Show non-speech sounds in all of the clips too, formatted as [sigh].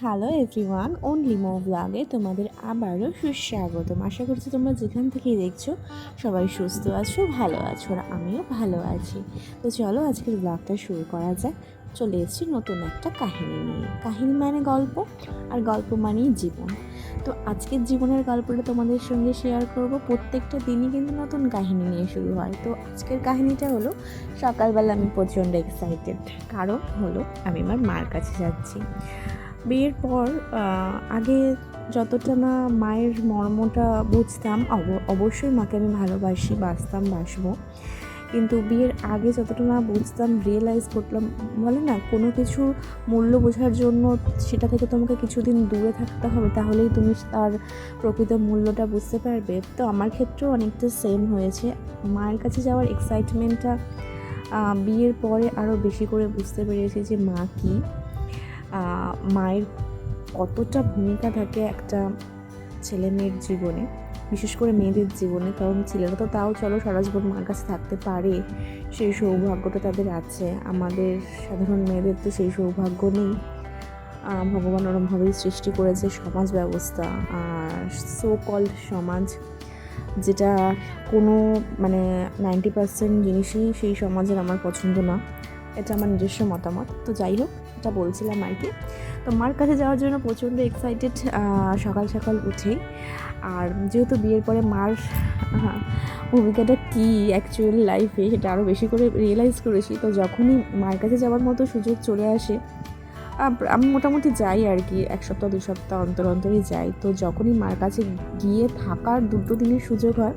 Hello everyone only মো ব্লগে তোমাদের আবারও সুস্বাগতম। আশা করছি তোমরা যেখান থেকেই দেখছ, সবাই সুস্থ আছো, ভালো আছো, আর আমিও ভালো আছি। তো চলো আজকের ব্লগটা শুরু করা যাক। চলে এসেছি নতুন একটা কাহিনী নিয়ে। কাহিনী মানে গল্প, আর গল্প মানেই জীবন। তো আজকের জীবনের গল্পটা তোমাদের সঙ্গে শেয়ার করব। প্রত্যেকটা দিনই কিন্তু নতুন কাহিনী নিয়ে শুরু হয়। তো আজকের কাহিনীটা হলো, সকালবেলা আমি প্রচণ্ড এক্সাইটেড কারণ হলো, আমি আমার মার কাছে যাচ্ছি। বিয়ের পর আগে যতটা না মায়ের মর্মটা বুঝতাম, অব- অবশ্যই মাকে আমি ভালোবাসি বাসতাম বাসবো। কিন্তু বিয়ের আগে যতটা না বুঝতাম রিয়েলাইজ করলাম বলে না, কোনো কিছু মূল্য বোঝার জন্য সেটা থেকে তোমাকে কিছুদিন দূরে থাকতে হবে, তাহলেই তুমি তার প্রকৃত মূল্যটা বুঝতে পারবে। তো আমার ক্ষেত্রেও অনেকটা সেম হয়েছে। মায়ের কাছে যাওয়ার এক্সাইটমেন্টটা বিয়ের পরে আরও বেশি করে বুঝতে পেরেছি যে মা কী। মায়ের কতটা ভূমিকা থাকে একটা ছেলে মেয়ের জীবনে, বিশেষ করে মেয়েদের জীবনে, কারণ ছেলেরা তো তাও চলো সারা জীবন মার কাছে থাকতে পারে, সেই সৌভাগ্যটা তাদের আছে। আমাদের সাধারণ মেয়েদের তো সেই সৌভাগ্য নেই। ভগবান ওরমভাবেই সৃষ্টি করেছে সমাজ ব্যবস্থা, আর সো কল্ড সমাজ, যেটা কোনো মানে নাইনটি পার্সেন্ট জিনিসই সেই সমাজের আমার পছন্দ না। এটা আমার নিজস্ব মতামত। তো যাই হোক, এটা বলছিলাম আর কি। তো মার কাছে যাওয়ার জন্য প্রচণ্ড এক্সাইটেড সকাল সকাল উঠেই। আর যেহেতু বিয়ের পরে মার ভূমিকাটা কী অ্যাকচুয়াল লাইফে সেটা আরও বেশি করে রিয়েলাইজ করেছি। তো যখনই মার কাছে যাওয়ার মতো সুযোগ চলে আসে আমি মোটামুটি যাই আর কি, এক সপ্তাহ দু সপ্তাহ অন্তর অন্তরই যাই। তো যখনই মার কাছে গিয়ে থাকার দুটো দিনের সুযোগ হয়,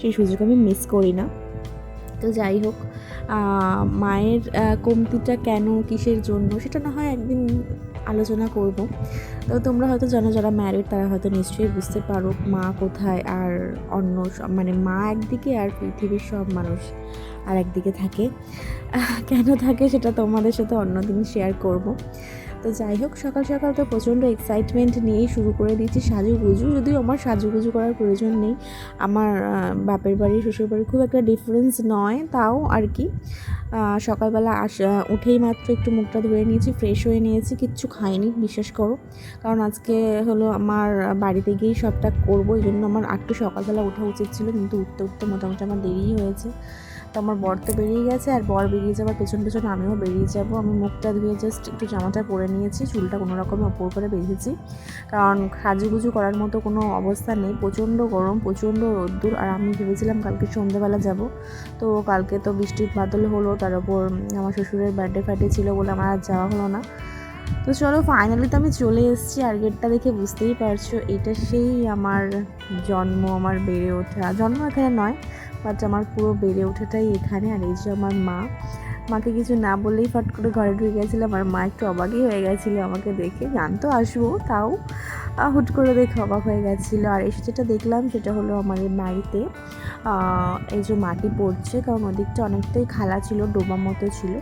সেই সুযোগ আমি মিস করি না। তো যাই হোক মায়ের কমতিটা কেন, কিসের জন্য, সেটা না হয় একদিন আলোচনা করব। তো তোমরা হয়তো জানো যারা ম্যারিড তারা হয়তো নিশ্চয়ই বুঝতে পারো মা কোথায় আর অন্য সব মানে মা একদিকে আর পৃথিবীর সব মানুষ আর একদিকে থাকে কেন থাকে সেটা তোমাদের সাথে অন্যদিন শেয়ার করব। তো যাই হোক, সকাল সকাল তো প্রচণ্ড এক্সাইটমেন্ট নিয়েই শুরু করে দিয়েছি সাজুগুজু। যদিও আমার সাজুগুজু করার প্রয়োজন নেই। আমার বাপের বাড়ি শ্বশুর বাড়ি খুব একটা ডিফারেন্স নয়, তাও আর কি। সকালবেলা আস উঠেই মাত্র একটু মুখটা ধুয়ে নিয়েছি ফ্রেশ হয়ে নিয়েছি, কিচ্ছু খাইনি, বিশ্বাস করো। কারণ আজকে হলো আমার বাড়িতে গিয়েই সবটা করব, এই জন্য আমার একটু সকালবেলা ওঠা উচিত ছিল, কিন্তু উঠতে উঠতে মোটামুটি আমার দেরিই হয়েছে। তো আমার বর তো বেরিয়ে গেছে, আর বর বেরিয়ে যাওয়ার পেছন পেছন আমিও বেরিয়ে যাব। আমি মুখটা ধুয়ে জাস্ট একটু জামাটা পরে নিয়েছি, চুলটা কোনো রকমের ওপর করে বেঁধেছি। কারণ সাজুগুজু করার মতো কোনো অবস্থা নেই, প্রচণ্ড গরম, প্রচণ্ড রোদ্দুর, আর আমি ভেবেছিলাম কালকে সন্ধ্যেবেলা যাব। তো কালকে তো বৃষ্টির বাদল হলো, তার উপর আমার শ্বশুরের বার্থডে ফার্থডে ছিল বলে আমার আর যাওয়া হলো না। তো চলো ফাইনালি তো আমি চলে এসেছি, আর গেটটা দেখে বুঝতেই পারছ, এটা সেই আমার জন্ম, আমার বেড়ে ওঠা। জন্ম এখানে নয় বাট আমার পুরো বেড়ে ওঠাটাই এখানে। আর এই যে আমার মা, মাকে কিছু না বলেই ফট করে ঘরে ঢুকে গেছিল আমার মা একটু অবাকই হয়ে গেছিল আমাকে দেখে। জানতো আসব, তাও হুট করে দেখে অবাক হয়ে গেছিল। আর এসে যেটা দেখলাম সেটা হলো আমাদের বাড়িতে এই যে মাটি পড়ছে, কারণ ওদিকটা অনেকটাই খালা ছিল, ডোবা মতো ছিল।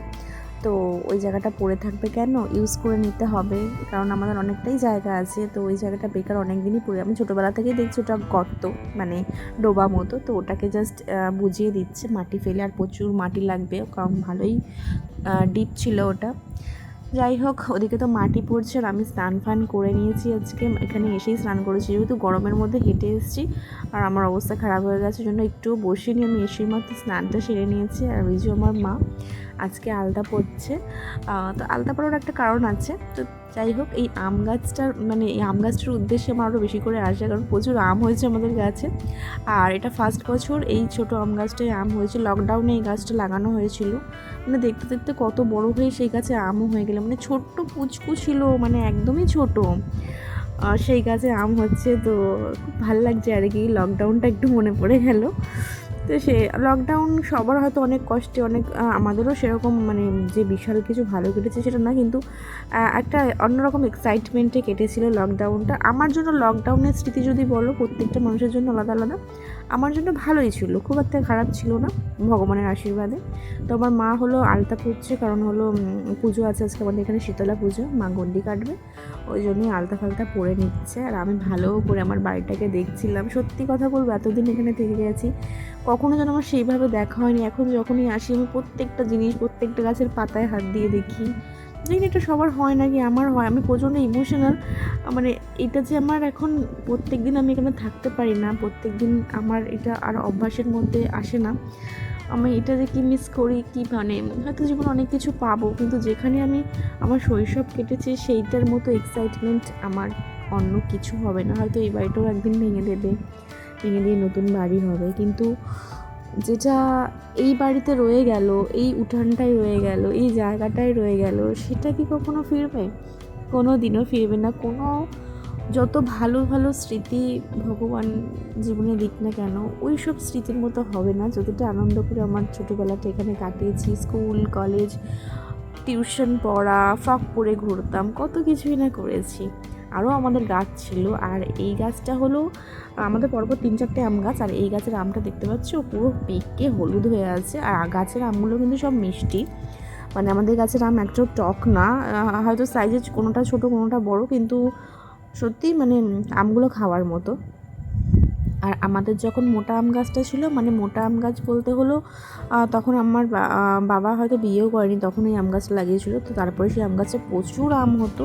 তো ওই জায়গাটা পড়ে থাকবে কেন? ইউজ করে নিতে হবে। কারণ আমাদের অনেকটাই জায়গা আছে, তো ওই জায়গাটা বেকার অনেক দিনই পড়ে। আমি ছোটোবেলা থেকেই দেখছি ওটা গর্ত মানে ডোবা মতো। তো ওটাকে জাস্ট বুঝিয়ে দিচ্ছে। মাটি ফেলে আর প্রচুর মাটি লাগবে। কারণ ভালোই ডিপ ছিল ওটা। যাই হোক, ওদিকে তো মাটি পড়ছে আর আমি স্নান ফান করে নিয়েছি আজকে। এখানে এসেই স্নান করেছি, যেহেতু গরমের মধ্যে হেঁটে এসেছি আর আমার অবস্থা খারাপ হয়ে গেছে জন্য একটু বসিনি। আমি এসেই মাত্র স্নানটা সেরে নিয়েছি আর ওই যে আমার মা আজকে আলতা পড়ছে তো আলতা পড়ার একটা কারণ আছে। তো যাই হোক, এই আম গাছটার মানে এই আম গাছটার উদ্দেশ্যে আমার আরও বেশি করে আসে, কারণ প্রচুর আম হয়েছে আমাদের গাছে। আর এটা ফার্স্ট বছর এই ছোট আম গাছটায় আম হয়েছে। লকডাউনে এই গাছটা লাগানো হয়েছিল। মানে দেখতে দেখতে কত বড় হয়ে সেই গাছে আমও হয়ে গেল। মানে ছোট্ট পুচকু ছিল মানে একদমই ছোট। সেই গাছে আম হচ্ছে, তো খুব ভালো লাগছে আর কি। লকডাউনটা একটু মনে পড়ে গেল। তো সে লকডাউন সবার হয়তো অনেক কষ্টে, অনেক আমাদেরও সেরকম মানে যে বিশাল কিছু ভালো কেটেছে সেটা না, কিন্তু একটা অন্যরকম এক্সাইটমেন্টে কেটেছিল লকডাউনটা আমার জন্য লকডাউনের স্মৃতি যদি বলো, প্রত্যেকটা মানুষের জন্য আলাদা আলাদা। আমার জন্য ভালোই ছিল, খুব একটা খারাপ ছিল না, ভগবানের আশীর্বাদে। তো আমার মা হলো আলতা পড়ছে কারণ হলো পুজো আছে আজকে আমাদের এখানে শীতলা পুজো, মা গন্ডি কাটবে, ওই জন্যই আলতা ফালতা পরে নিচ্ছে। আর আমি ভালো করে আমার বাড়িটাকে দেখছিলাম। সত্যি কথা বলব, এতদিন এখানে থেকে গেছি, কখনো যেন আমার সেইভাবে দেখা হয়নি। এখন যখনই আসি, আমি প্রত্যেকটা জিনিস, প্রত্যেকটা গাছের পাতায় হাত দিয়ে দেখি। জানি এটা সবার হয় নাকি? আমার হয়, আমি প্রচণ্ড ইমোশনাল মানে এটা যে আমার এখন প্রত্যেক দিন আমি এখানে থাকতে পারি না প্রত্যেক দিন আমার এটা আর অভ্যাসের মধ্যে আসে না। আমি এটা যে কী মিস করি, কী মানে হয়তো জীবনে অনেক কিছু পাবো, কিন্তু যেখানে আমি আমার শৈশব কেটেছে সেইটার মতো এক্সাইটমেন্ট আমার অন্য কিছু হবে না। হয়তো এই বাড়িটাও একদিন ভেঙে দেবে, ভেঙে দিয়ে নতুন বাড়ি হবে। কিন্তু যেটা এই বাড়িতে রয়ে গেল, এই উঠানটাই রয়ে গেল, এই জায়গাটাই রয়ে গেল, সেটা কি কখনো ফিরবে? কোনো দিনও ফিরবে না। কোনো যত ভালো ভালো স্মৃতি ভগবান জীবনে দিক না কেন ওই সব স্মৃতির মতো হবে না। যতটা আনন্দ করে আমার ছোটোবেলাটা এখানে কাটিয়েছি, স্কুল, কলেজ, টিউশন পড়া, ফ্রক পরে ঘুরতাম, কত কিছুই না করেছি। আরও আমাদের গাছ ছিল, আর এই গাছটা হলো, আমাদের পরপর তিন চারটে আম গাছ, আর এই গাছের আমটা দেখতে পাচ্ছ, পুরো পেকে হলুদ হয়ে আছে, আর গাছের আমগুলো কিন্তু সব মিষ্টি। মানে আমাদের গাছের আম একটাও টক না হয়তো সাইজে কোনোটা ছোট, কোনোটা বড়, কিন্তু সত্যি মানে আমগুলো খাওয়ার মতো। আর আমাদের যখন মোটা আম গাছটা ছিল মানে মোটা আম গাছ বলতে হলো তখন আমার বাবা হয়তো বিয়েও করেনি, তখন এই আম গাছ লাগিয়েছিল। তো তারপরে সেই আম গাছে প্রচুর আম হতো।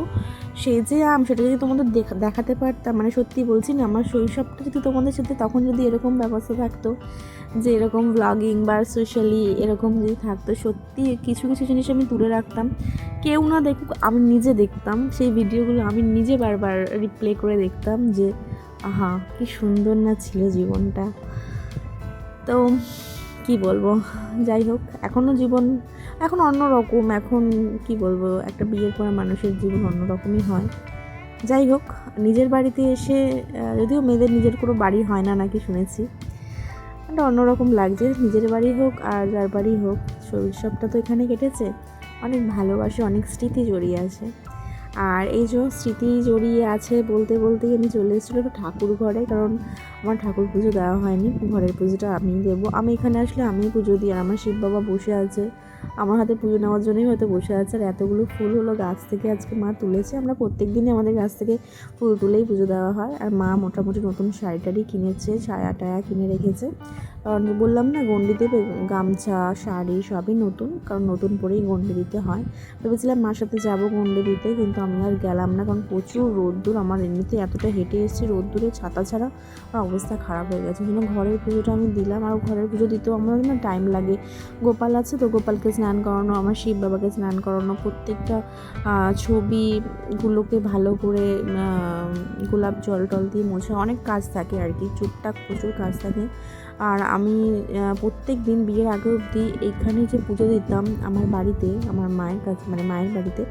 সেই যে আম সেটা যদি তোমাদের দেখাতে পারতাম মানে সত্যি বলছি না, আমার শৈশবটা যদি তোমাদের সাথে তখন যদি এরকম ব্যবস্থা থাকতো, যে এরকম ব্লগিং বা সোশ্যালি এরকম যদি থাকতো, সত্যি কিছু কিছু জিনিস আমি তুলে রাখতাম। কেউ না দেখুক, আমি নিজে দেখতাম। সেই ভিডিওগুলো আমি নিজে বারবার রিপ্লে করে দেখতাম যে আহা, কি সুন্দর না ছিল জীবনটা। তো, কি বলব? যাই হোক এখনও জীবন, এখন অন্য রকম, এখন কি বলব, একটা বিয়ের পর মানুষের জীবন অন্য রকমই হয়। যাই হোক, নিজের বাড়িতে এসে যদিও মেয়েদের নিজের কোনো বাড়ি হয় না নাকি শুনেছি একটা অন্যরকম লাগছে। নিজের বাড়ি হোক আর যার বাড়ি হোক শৈশবটা তো এখানে কেটেছে। অনেক ভালোবাসে, অনেক স্মৃতি জড়িয়ে আছে। আর এই যে স্মৃতি জড়িয়ে আছে বলতে বলতেই আমি চলে এসেছিল একটু ঠাকুর ঘরে, কারণ আমার ঠাকুর পুজো দেওয়া হয়নি। ঘরের পুজোটা আমি দেবো। আমি এখানে আসলে আমি পুজো দিই, আর আমার শিব বাবা বসে আছে। আমার হাতে পুজো নেওয়ার জন্যই হয়তো বসে আছে, আর এতগুলো ফুল হলো গাছ থেকে আজকে মা তুলেছে। আমরা প্রত্যেক দিনই আমাদের গাছ থেকে ফুল তুলেই পুজো দেওয়া হয়। আর মা মোটামুটি নতুন শাড়ি টাড়ি কিনেছে, ছায়া টায়া কিনে রেখেছে। কারণ বললাম না গন্ডি দেবে গামছা, শাড়ি সবই নতুন, কারণ নতুন পরেই গন্ডি দিতে হয়। ভেবেছিলাম মার সাথে যাব গন্ডি দিতে, কিন্তু আমি আর গেলাম না, কারণ প্রচুর রোদ্দুর। আমার এমনিতে এতটা হেঁটে এসেছি রোদ্দুরে, ছাতা ছাড়া অবস্থা খারাপ হয়ে গেছে। কিন্তু ঘরের পুজোটা আমি দিলাম। আর ঘরের পুজো দিতেও আমার না টাইম লাগে। গোপাল আছে তো, গোপালকে স্নান করানো, আমার শিব বাবাকে স্নান করানো। প্রত্যেকটা ছবিগুলোকে ভালো করে গোলাপ জল টল দিয়ে মোছা। অনেক কাজ থাকে আর কি টুকটাক প্রচুর কাজ থাকে। আর আমি প্রত্যেক দিন বিয়ের আগে অবধি এখানে যে পুজো দিতাম আমার বাড়িতে, আমার মায়ের কাছে মানে মায়ের বাড়িতে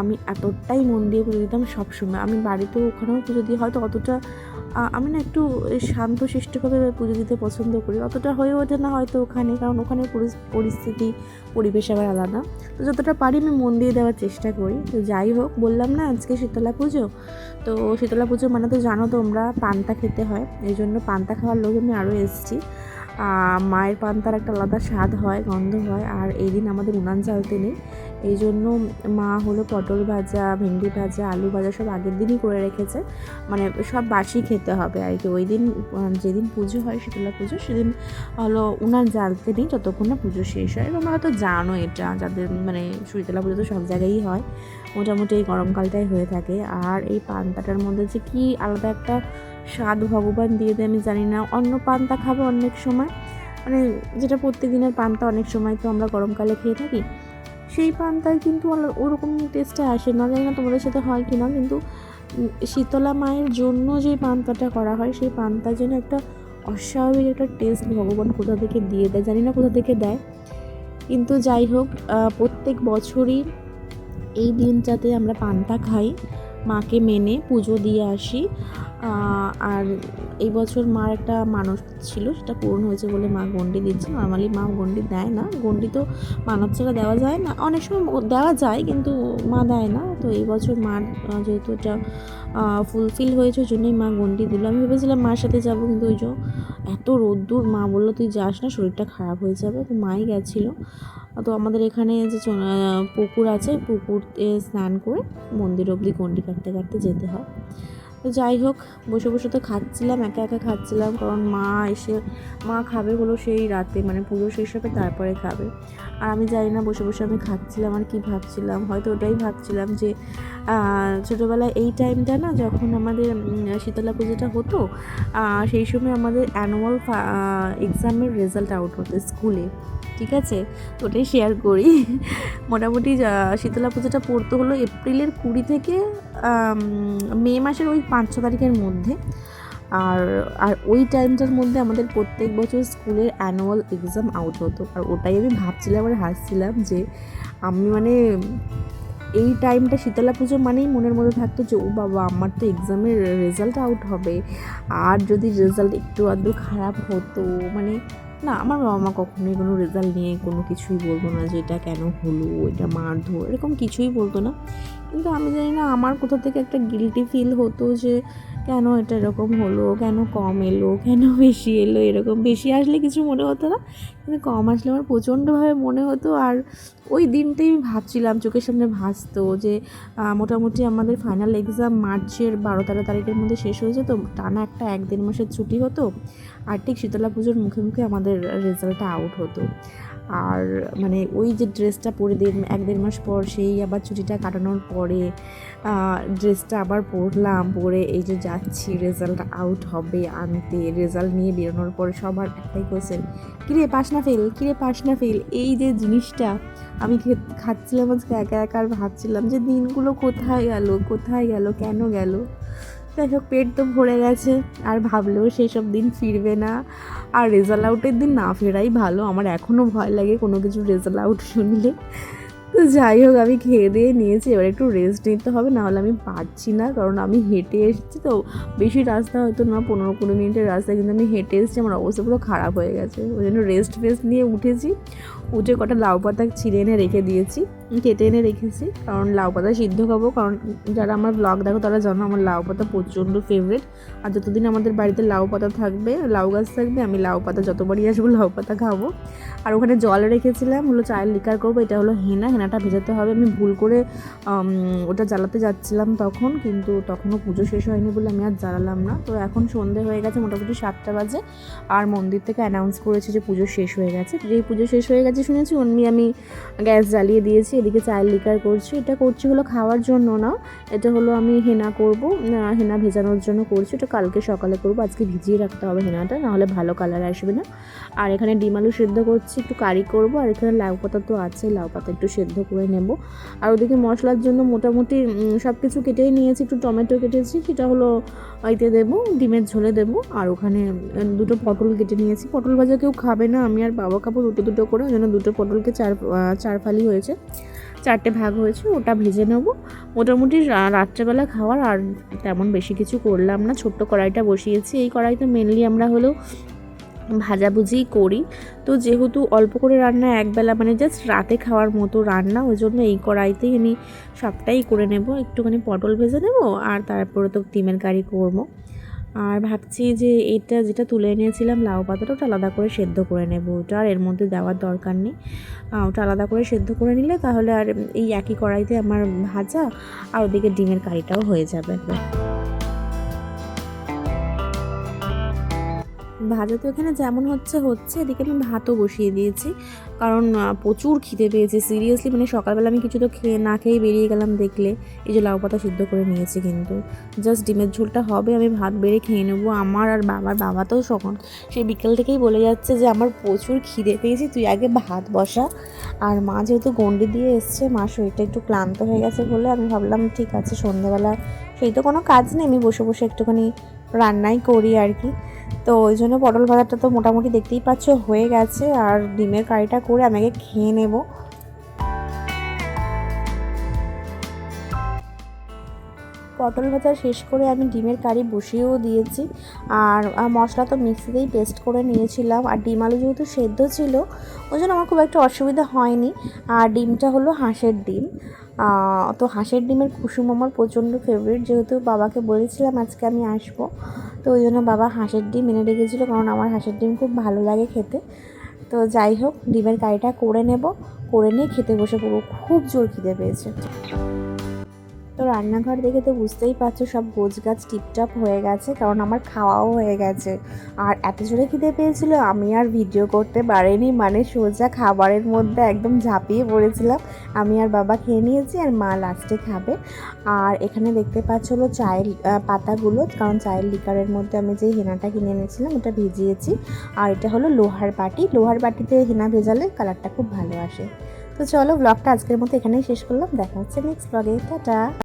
আমি এতটাই মন দিয়ে পুজো দিতাম সবসময়। আমি বাড়িতেও ওখানেও পুজো দিই, হয়তো অতটা আমি না একটু শান্ত শিষ্টভাবে পুজো দিতে পছন্দ করি। অতটা হয়ে ওঠে না হয়তো ওখানে, কারণ ওখানে পরিস্থিতি, পরিবেশ আবার আলাদা। তো যতটা পারি আমি মন দিয়ে দেওয়ার চেষ্টা করি। তো যাই হোক, বললাম না আজকে শীতলা পুজো। তো শীতলা পুজো মানে তো জানো তোমরা, পান্তা খেতে হয়। এই জন্য পান্তা খাওয়ার লোক আমি আরও এসেছি। মায়ের পান্তার একটা আলাদা স্বাদ হয়, গন্ধ হয়। আর এই দিন আমাদের উনান জ্বালতে নেই। এই জন্য মা হলো পটল ভাজা, ভেন্ডি ভাজা, আলু ভাজা সব আগের দিনই করে রেখেছে। মানে সব বাসি খেতে হবে আর কি। ওই দিন যেদিন পুজো হয়, শীতলা পুজো, সেদিন হলো উনান জ্বালতে নেই যতক্ষণ না পুজো শেষ হয়। তোমরা হয়তো জানো এটা, যাদের মানে শীতলা পুজো তো সব জায়গায়ই হয়। মোটামুটি এই গরমকালটাই হয়ে থাকে। আর এই পান্তাটার মধ্যে যে কি আলাদা একটা স্বাদ ভগবান দিয়ে দেয় আমি জানি না। অন্য পান্তা খাবে অনেক সময়। মানে যেটা প্রত্যেক দিনের পান্তা, অনেক সময় তো আমরা গরমকালে খেয়ে থাকি। সেই পান্তায় কিন্তু ওরকম টেস্টে আসে না। জানি না তোমাদের সাথে হয় কি না কিন্তু শীতলা মায়ের জন্য যে পান্তাটা করা হয়, সেই পান্তা যেন একটা অস্বাভাবিক একটা টেস্ট ভগবান কোথা থেকে দিয়ে দেয়, জানি না কোথা থেকে দেয়। কিন্তু যাই হোক প্রত্যেক বছরই এই দিনটাতে আমরা পান্তা খাই, মাকে মেনে পুজো দিয়ে আসি। আর এই বছর মার একটা মানত ছিল, সেটা পূরণ হয়েছে বলে মা গন্ডি দিচ্ছে। নর্মালি মা গন্ডি দেয় না গন্ডি তো মানত ছাড়া দেওয়া যায় না। অনেক সময় দেওয়া যায়, কিন্তু মা দেয় না। তো এই বছর মার যেহেতু এটা ফুলফিল হয়েছে ওই জন্যই মা গন্ডি দিল। আমি ভেবেছিলাম মার সাথে যাব, কিন্তু ওই যে এত রোদ্দুর, মা বলল, তুই যাস না, শরীরটা খারাপ হয়ে যাবে। তো মাই গেছিল। তো আমাদের এখানে যে পুকুর আছে পুকুর স্নান করে মন্দির অবধি গন্ডি কাটতে কাটতে যেতে হয়। তো যাই হোক, বসে বসে তো খাচ্ছিলাম, একা একা খাচ্ছিলাম, কারণ মা এসে, মা খাবে হলো সেই রাতে মানে পুজো শেষ হবে, তারপরে খাবে। আর আমি জানি না, বসে বসে আমি খাচ্ছিলাম আর কি ভাবছিলাম, হয়তো ওটাই ভাবছিলাম যে ছোটোবেলায় এই টাইমটা না যখন আমাদের শীতলা পুজোটা হতো সেই সময় আমাদের অ্যানুয়াল এক্সামের রেজাল্ট আউট হতো স্কুলে, ঠিক আছে? তো ওটাই শেয়ার করি। [laughs] মোটামুটি শীতলা পুজোটা পড়তে হলো এপ্রিলের কুড়ি থেকে মে মাসের ওই পাঁচ ছ তারিখের মধ্যে। আর আর ওই টাইমটার মধ্যে আমাদের প্রত্যেক বছর স্কুলের অ্যানুয়াল এক্সাম আউট হতো। আর ওটাই আমি ভাবছিলাম আর হাসছিলাম যে আমি মানে এই টাইমটা শীতলা পুজো মানেই মনের মধ্যে থাকতো যে, ও বাবা, আমার তো এক্সামের রেজাল্ট আউট হবে। আর যদি রেজাল্ট একটু আধটু খারাপ হতো মানে না, আমার বাবা মা কখনোই কোনো রেজাল্ট নিয়ে কোনো কিছুই বলতো না যে এটা কেন হলো, এটা মারধর, এরকম কিছুই বলতো না। কিন্তু আমি জানি না, আমার কোথা থেকে একটা গিলটি ফিল হতো যে কেন এটা এরকম হলো? কেন কম এলো? কেন বেশি এলো? এরকম বেশি আসলে কিছু মনে হতো না। কিন্তু কম আসলে আমার প্রচণ্ডভাবে মনে হতো। আর ওই দিনটাই আমি ভাবছিলাম, চোখের সামনে ভাসতো যে মোটামুটি আমাদের ফাইনাল এক্সাম মার্চের বারো তেরো তারিখের মধ্যে শেষ হয়ে যেত টানা একটা এক দেড় মাসের ছুটি হতো। আর ঠিক শীতলা পুজোর মুখে মুখে আমাদের রেজাল্টটা আউট হতো। আর মানে ওই যে ড্রেসটা পরে দেড় এক দেড় মাস পর সেই আবার ছুটিটা কাটানোর পরে ড্রেসটা আবার পরলাম, পরে এই যে যাচ্ছি রেজাল্ট আউট হবে, আনতে রেজাল্ট নিয়ে বেরোনোর পরে সবার একটাই কোয়েশ্চেন কিরে, পাস না ফেল কিরে, পাস না ফেল এই যে জিনিসটা আমি খাচ্ছিলাম আজকে, একা একা আর ভাবছিলাম যে দিনগুলো কোথায় গেল কোথায় গেল, কেন গেল? যাই হোক, পেট তো ভরে গেছে, আর ভাবলেও সেই সব দিন ফিরবে না। আর রেজাল্ট আউটের দিন না ফেরাই ভালো। আমার এখনও ভয় লাগে কোনো কিছু রেজাল্ট আউট শুনলে। তো যাই হোক, আমি খেয়ে দিয়ে নিয়েছি। এবার একটু রেস্ট নিতে হবে নাহলে আমি পারছি না, কারণ আমি হেঁটে এসেছি তো। বেশি রাস্তা হয়তো না, পনেরো কুড়ি মিনিটের রাস্তা কিন্তু আমি হেঁটে এসেছি, আমার অবস্থা পুরো খারাপ হয়ে গেছে। ওই জন্য রেস্ট ফেস্ট নিয়ে উঠেছি। উঠে কটা লাউ পাতা ছিঁড়ে এনে রেখে দিয়েছি। কেটে এনে রেখেছি, কারণ লাউ পাতা সিদ্ধ খাব, কারণ যারা আমার ব্লগ দেখো তারা জানো আমার লাউ পাতা প্রচণ্ড ফেভারিট আর যতদিন আমাদের বাড়িতে লাউ পাতা থাকবে, লাউ গাছ থাকবে, আমি লাউ পাতা যতবারই আসব, লাউ পাতা খাব। আর ওখানে জল রেখেছিলাম, হলো চায়ের লিকার করব, এটা হলো হেনা, হেনাটা ভেজাতে হবে। আমি ভুল করে ওটা জ্বালাতে যাচ্ছিলাম তখন, কিন্তু তখনও পুজো শেষ হয়নি বলে আমি আর জ্বালালাম না। তো এখন সন্ধে হয়ে গেছে, মোটামুটি সাতটা বাজে, আর মন্দির থেকে অ্যানাউন্স করেছে যে পুজো শেষ হয়ে গেছে। যেই পুজো শেষ হয়ে গেছে শুনেছি অমনি আমি গ্যাস জ্বালিয়ে দিয়েছি, এদিকে চায়ের লিকার করছি। এটা করছি হলো খাওয়ার জন্য না, এটা হলো আমি হেনা করব হেনা ভেজানোর জন্য করছি এটা কালকে সকালে করব, আজকে ভিজিয়ে রাখতে হবে হেনাটা, নাহলে ভালো কালার আসবে না। আর এখানে ডিম আলু সেদ্ধ করছি, একটু কারি করব, আর এখানে লাউ পাতা তো আছে, লাউ পাতা একটু সেদ্ধ করে নেব। আর ওদিকে মশলার জন্য মোটামুটি সব কিছু কেটেই নিয়েছি, একটু টমেটো কেটেছি, সেটা হলো এতে দেবো, ডিমের ঝোলে দেবো, আর ওখানে দুটো পটল কেটে নিয়েছি। পটল ভাজা কেউ খাবে না, আমি আর বাবা খাব দুটো দুটো করে, ওই জন্য দুটো পটলকে চার চার ফালি হয়েছে, চারটে ভাগ হয়েছে, ওটা ভেজে নেব। মোটামুটি রাত্রেবেলা খাওয়ার আর তেমন বেশি কিছু করলাম না, ছোট্ট কড়াইটা বসিয়েছি। এই কড়াইতে মেনলি আমরা হলো ভাজাভুজিই করি। তো যেহেতু অল্প করে রান্না, একবেলা মানে জাস্ট রাতে খাওয়ার মতো রান্না, ওই জন্য এই কড়াইতেই আমি সবটাই করে নেব। একটুখানি পটল ভেজে নেব, আর তারপরে তো ডিমের কারি করব। আর ভাবছি যে এটা যেটা তুলে এনেছিলাম লাউ পাতাটা ওটা আলাদা করে সেদ্ধ করে নেব। ওটা আর এর মধ্যে দেওয়ার দরকার নেই। ওটা আলাদা করে সেদ্ধ করে নিলে তাহলে আর এই একই কড়াইতে আমার ভাজা আর ওদিকে ডিমের কারিটাও হয়ে যাবে। ভাজা তো এখানে যেমন হচ্ছে হচ্ছে। এদিকে আমি ভাতও বসিয়ে দিয়েছি। কারণ প্রচুর খিদে পেয়েছে। সিরিয়াসলি মানে সকালবেলা আমি কিছু তো খেয়ে, না খেয়েই বেরিয়ে গেলাম দেখলে। এই যে লাউ পাতা সিদ্ধ করে নিয়েছি কিন্তু। জাস্ট ডিমের ঝোলটা হবে, আমি ভাত বেড়ে খেয়ে নেব। আমার আর বাবার বাবা তো সখন সেই বিকেল থেকেই বলে যাচ্ছে যে, আমার প্রচুর খিদে পেয়েছি, তুই আগে ভাত বসা। আর মা যেহেতু গন্ডি দিয়ে এসছে, মা শরীরটা একটু ক্লান্ত হয়ে গেছে বলে আমি ভাবলাম, ঠিক আছে, সন্ধ্যেবেলা সেই তো কোনো কাজ নেই, আমি বসে বসে একটুখানি রান্নাই করি আর কি। তো ওই জন্য পটল ভাজাটা তো মোটামুটি দেখতেই পাচ্ছ, হয়ে গেছে। আর ডিমের কারিটা করে আমি আগে খেয়ে নেব। পটল ভাজা শেষ করে আমি ডিমের কারি বসিয়েও দিয়েছি। আর মশলা তো মিক্সিতেই পেস্ট করে নিয়েছিলাম। আর ডিম আলু যেহেতু সেদ্ধ ছিল, ওই জন্য আমার খুব একটা অসুবিধা হয়নি। আর ডিমটা হলো হাঁসের ডিম। তো হাঁসের ডিমের কুসুম আমার প্রচণ্ড ফেভারিট যেহেতু বাবাকে বলেছিলাম আজকে আমি আসব। তো ওই জন্য বাবা হাঁসের ডিম এনে রেখেছিলো কারণ আমার হাঁসের ডিম খুব ভালো লাগে খেতে। তো যাই হোক, ডিমের কারিটা করে নেব। করে নিয়ে খেতে বসে পুরো খুব জোর খিদে পেয়েছে। তো রান্নাঘর দেখে তো বুঝতেই পারছ সব গোছ গাছ টিপটাপ হয়ে গেছে, কারণ আমার খাওয়াও হয়ে গেছে। আর এত জোরে খিদে পেয়েছিল, আমি আর ভিডিও করতে পারিনি মানে সোজা খাবারের মধ্যে একদম ঝাঁপিয়ে পড়েছিলাম। আমি আর বাবা খেয়ে নিয়েছি আর মা লাস্টে খাবে। আর এখানে দেখতে পাচ্ছ হলো চায়ের পাতাগুলো, কারণ চায়ের লিকারের মধ্যে আমি যে হেনাটা কিনে এনেছিলাম, ওটা ভিজিয়েছি। আর এটা হলো লোহার বাটি, লোহার বাটিতে হেনা ভেজালে কালারটা খুব ভালো আসে। তো চলো ব্লগটা আজকের মতো এখানেই শেষ করলাম, দেখা হচ্ছে নেক্সট ব্লগে টাটা!